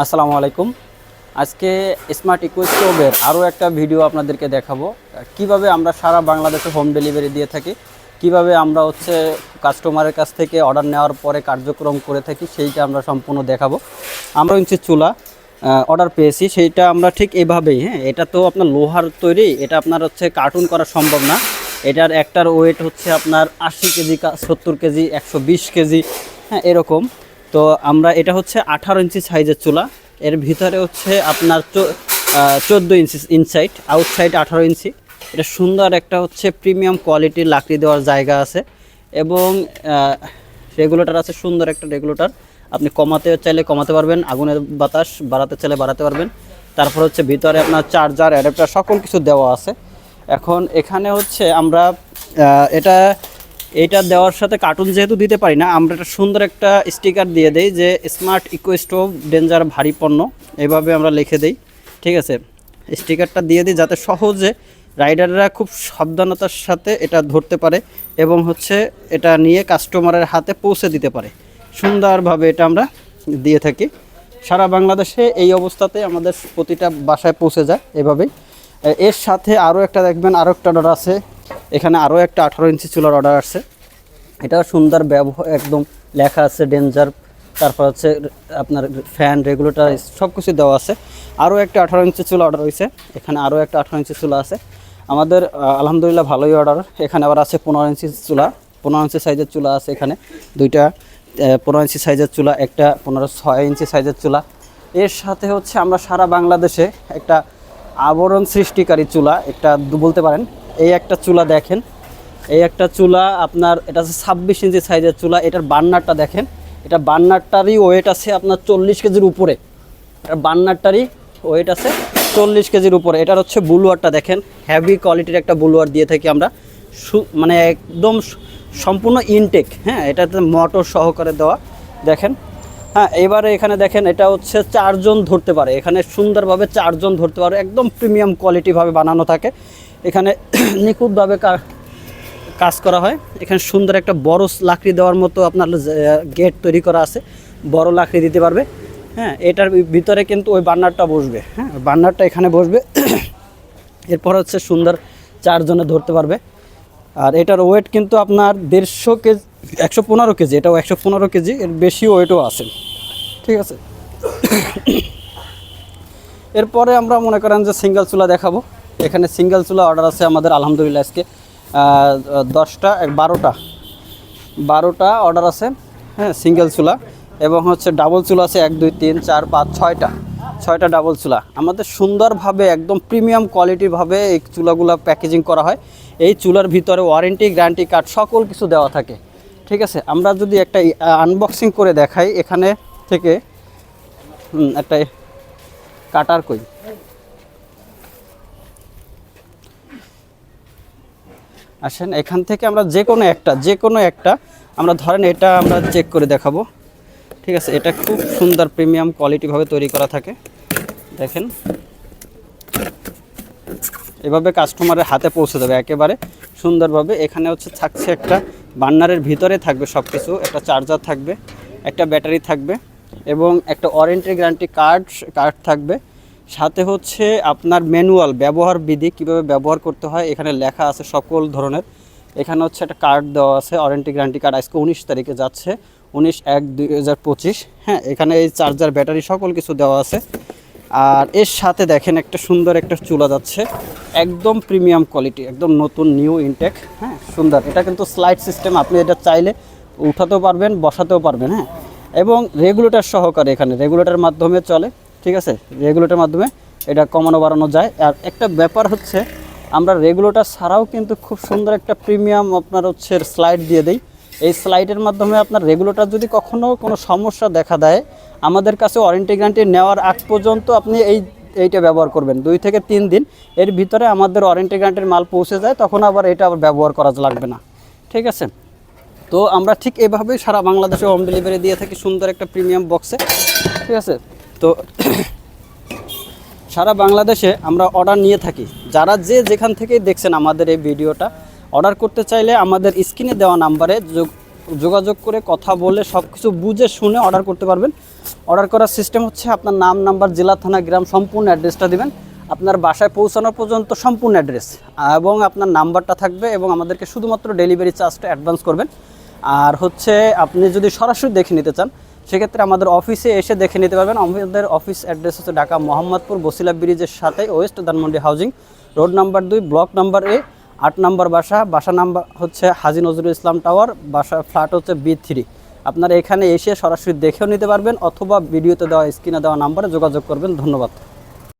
আসসালামু আলাইকুম। আজকে স্মার্ট ইকোস্টোভের আরও একটা ভিডিও আপনাদেরকে দেখাবো। কীভাবে আমরা সারা বাংলাদেশে হোম ডেলিভারি দিয়ে থাকি, কীভাবে আমরা হচ্ছে কাস্টমারের কাছ থেকে অর্ডার নেওয়ার পরে কার্যক্রম করে থাকি, সেইটা আমরা সম্পূর্ণ দেখাবো। আমরা হচ্ছে চুলা অর্ডার পেয়েছি, সেইটা আমরা ঠিক এভাবেই হ্যাঁ এটা তো আপনার লোহার তৈরি, এটা আপনার হচ্ছে কার্টুন করা সম্ভব না। এটার একটার ওয়েট হচ্ছে আপনার আশি কেজি সত্তর কেজি, একশো বিশ কেজি হ্যাঁ এরকম। তো আমরা এটা হচ্ছে আঠারো ইঞ্চি সাইজের চুলা। এর ভিতরে হচ্ছে আপনার চোদ্দ ইঞ্চি ইনসাইড আউটসাইড আঠারো ইঞ্চি। এটা সুন্দর একটা হচ্ছে প্রিমিয়াম কোয়ালিটির লাকড়ি দেওয়ার জায়গা আছে। এবং রেগুলেটর আছে, সুন্দর একটা রেগুলেটর আপনি কমাতে চাইলে কমাতে পারবেন, আগুনের বাতাস বাড়াতে চাইলে বাড়াতে পারবেন। তারপর হচ্ছে ভিতরে আপনার চার্জার অ্যাডাপ্টার সকল কিছু দেওয়া আছে। এখন এখানে হচ্ছে আমরা এটা এটা দেওয়ার সাথে কার্টুন যেহেতু দিতে পারি না, আমরা একটা সুন্দর একটা স্টিকার দিয়ে দেই যে স্মার্ট ইকো স্টোভ ডেঞ্জার ভারী পণ্য, এভাবে আমরা লিখে দেই, ঠিক আছে? স্টিকারটা দিয়ে দিই যাতে সহজে রাইডাররা খুব সাবধানতার সাথে এটা ধরতে পারে এবং হচ্ছে এটা নিয়ে কাস্টমারের হাতে পৌঁছে দিতে পারে। সুন্দরভাবে এটা আমরা দিয়ে থাকি। সারা বাংলাদেশে এই অবস্থাতে আমাদের প্রতিটা বাসায় পৌঁছে যায় এভাবেই। এর সাথে আরও একটা দেখবেন, আরও একটা অর্ডার আছে। এখানে আরও একটা আঠারো ইঞ্চি চুলার অর্ডার আছে। এটা সুন্দর ব্যবহার, একদম লেখা আছে ডেঞ্জার তারপর হচ্ছে আপনার ফ্যান রেগুলেটার সব কিছু দেওয়া আছে। আরও একটা আঠারো ইঞ্চি চুলা অর্ডার হয়েছে। এখানে আরও একটা আঠারো ইঞ্চি চুলা আছে। আমাদের আলহামদুলিল্লাহ ভালোই অর্ডার এখানে আবার আছে পনেরো ইঞ্চি চুলা, পনেরো ইঞ্চি সাইজের চুলা আছে এখানে। দুইটা পনেরো ইঞ্চি সাইজের চুলা, একটা পনেরো ছয় ইঞ্চি সাইজের চুলা। এর সাথে হচ্ছে আমরা সারা বাংলাদেশে একটা আবরণ সৃষ্টিকারী চুলা, একটা বলতে পারেন, এই একটা চুলা দেখেন। এই একটা চুলা আপনার, এটা হচ্ছে ছাব্বিশ ইঞ্চি সাইজের চুলা, এটার বার্নারটা দেখেন। এটা বার্নারটারই ওয়েট আছে আপনার চল্লিশ কেজির উপরে। এটার বার্নারটারই ওয়েট আছে চল্লিশ কেজির উপরে। এটার হচ্ছে বুলুয়ারটা দেখেন হেভি কোয়ালিটির একটা বুলুয়ার দিয়ে থাকি আমরা। সু- মানে একদম সম্পূর্ণ ইনটেক হ্যাঁ এটাতে মোটর সহকারে দেওয়া, দেখেন। হ্যাঁ এবারে এখানে দেখেন, এটা হচ্ছে চারজন ধরতে পারে। এখানে সুন্দরভাবে চারজন ধরতে পারে, একদম প্রিমিয়াম কোয়ালিটিভাবে বানানো থাকে। এখানে নিখুঁতভাবে কাজ করা হয়। এখানে সুন্দর একটা বড় লাকড়ি দেওয়ার মতো আপনার গেট তৈরি করা আছে। বড় লাকড়ি দিতে পারবে। হ্যাঁ এটার ভিতরে কিন্তু ওই বার্নারটা বসবে। হ্যাঁ বার্নারটা এখানে বসবে। এরপর হচ্ছে সুন্দর চারজনে ধরতে পারবে। আর এটার ওয়েট কিন্তু আপনার দেড়শো কেজি, একশো পনেরো কেজি। এটাও একশো পনেরো কেজি। এর বেশি ওয়েটও আছে। ঠিক আছে? এরপরে আমরা মনে করেন যে সিঙ্গেল চুলা দেখাবো। এখানে সিঙ্গেল চুলা অর্ডার আছে আমাদের, আলহামদুলিল্লাহ আজকে। দশটা বারোটা। বারোটা অর্ডার আছে হ্যাঁ সিঙ্গেল চুলা এবং হচ্ছে ডাবল চুলা আছে, এক, দুই, তিন, চার, পাঁচ, ছয়টা। ছয়টা ডাবল চুলা। আমাদের সুন্দরভাবে একদম প্রিমিয়াম কোয়ালিটিভাবে এই চুলাগুলো প্যাকেজিং করা হয়। এই চুলার ভিতরে ওয়ারেন্টি গ্যারান্টি কার্ড সকল কিছু দেওয়া থাকে। ঠিক আছে? আমরা যদি একটা আনবক্সিং করে দেখাই এখানে থেকে একটা কাটার কই আসেন, এখান থেকে আমরা যে কোনো একটা যে কোনো একটা, আমরা ধরেন এটা আমরা চেক করে দেখাবো। ঠিক আছে, এটা খুব সুন্দর প্রিমিয়াম কোয়ালিটিভাবে তৈরি করা থাকে। দেখেন। এভাবে কাস্টমারের হাতে পৌঁছে দেবে একেবারে সুন্দরভাবে। এখানে হচ্ছে থাকছে একটা বার্নারের ভিতরে থাকবে সব কিছু একটা চার্জার থাকবে, একটা ব্যাটারি থাকবে এবং একটা ওয়ারেন্টি গ্যারান্টি কার্ড কার্ড থাকবে। সাথে হচ্ছে আপনার ম্যানুয়াল ব্যবহার বিধি কীভাবে ব্যবহার করতে হয়, এখানে লেখা আছে সকল ধরনের। এখানে হচ্ছে একটা কার্ড দেওয়া আছে ওয়ারেন্টি গ্যারান্টি কার্ড আজকে উনিশ তারিখে যাচ্ছে, উনিশ এক দুই হাজার পঁচিশ। হ্যাঁ এখানে এই চার্জার ব্যাটারি সকল কিছু দেওয়া আছে। আর এর সাথে দেখেন একটা সুন্দর একটা চুলা যাচ্ছে, একদম প্রিমিয়াম কোয়ালিটি একদম নতুন নিউ ইনটেক হ্যাঁ সুন্দর। এটা কিন্তু স্লাইড সিস্টেম আপনি এটা চাইলে উঠাতেও পারবেন, বসাতেও পারবেন হ্যাঁ। এবং রেগুলেটর সহকারে এখানে রেগুলেটরের মাধ্যমে চলে। ঠিক আছে? রেগুলেটরের মাধ্যমে এটা কমানো বাড়ানো যায়। আর একটা ব্যাপার হচ্ছে, আমরা রেগুলেটর ছাড়াও কিন্তু খুব সুন্দর একটা প্রিমিয়াম আপনার হচ্ছে স্লাইড দিয়ে দেই। এই স্লাইডের মাধ্যমে আপনার রেগুলেটার যদি কখনও কোনো সমস্যা দেখা দেয়, আমাদের কাছে ওয়ারেন্টি গ্যারান্টি নেওয়ার আগ পর্যন্ত আপনি এই, এইটা ব্যবহার করবেন। দুই থেকে তিন দিন। এর ভিতরে আমাদের ওয়ারেন্টি গ্যারান্টির মাল পৌঁছে যায়, তখন আবার এটা আবার ব্যবহার করা লাগবে না। ঠিক আছে? তো আমরা ঠিক এভাবেই সারা বাংলাদেশে হোম ডেলিভারি দিয়ে থাকি সুন্দর একটা প্রিমিয়াম বক্সে ঠিক আছে? তো সারা বাংলাদেশে আমরা অর্ডার নিয়ে থাকি। যারা যে যেখান থেকেই দেখছেন আমাদের এই ভিডিওটা অর্ডার করতে চাইলে আমাদের স্ক্রিনে দেওয়া নাম্বারে যোগ, যোগাযোগ করে কথা বলে সব কিছু বুঝে শুনে অর্ডার করতে পারবেন। অর্ডার করার সিস্টেম হচ্ছে আপনার নাম নাম্বার জেলা, থানা, গ্রাম, সম্পূর্ণ অ্যাড্রেসটা দিবেন। আপনার বাসায় পৌঁছানো পর্যন্ত সম্পূর্ণ অ্যাড্রেস এবং আপনার নাম্বারটা থাকবে এবং আমাদেরকে শুধুমাত্র ডেলিভারি চার্জটা অ্যাডভান্স করবেন। আর হচ্ছে আপনি যদি সরাসরি দেখে নিতে চান সেক্ষেত্রে আমাদের অফিসে এসে দেখে নিতে পারবেন। আমাদের অফিস অ্যাড্রেস হচ্ছে ঢাকা মোহাম্মদপুর, বসিলা ব্রিজের সাথে west Dhanmondi housing road number দুই ব্লক নাম্বার এ আট নাম্বার বাসা বাসা নাম্বার হচ্ছে হাজি নজরুল ইসলাম টাওয়ার বাসা ফ্ল্যাট হচ্ছে বি থ্রি আপনারা এখানে এসে সরাসরি দেখেও নিতে পারবেন, অথবা ভিডিওতে দেওয়া স্ক্রিনে দেওয়া নাম্বারে যোগাযোগ করবেন। ধন্যবাদ।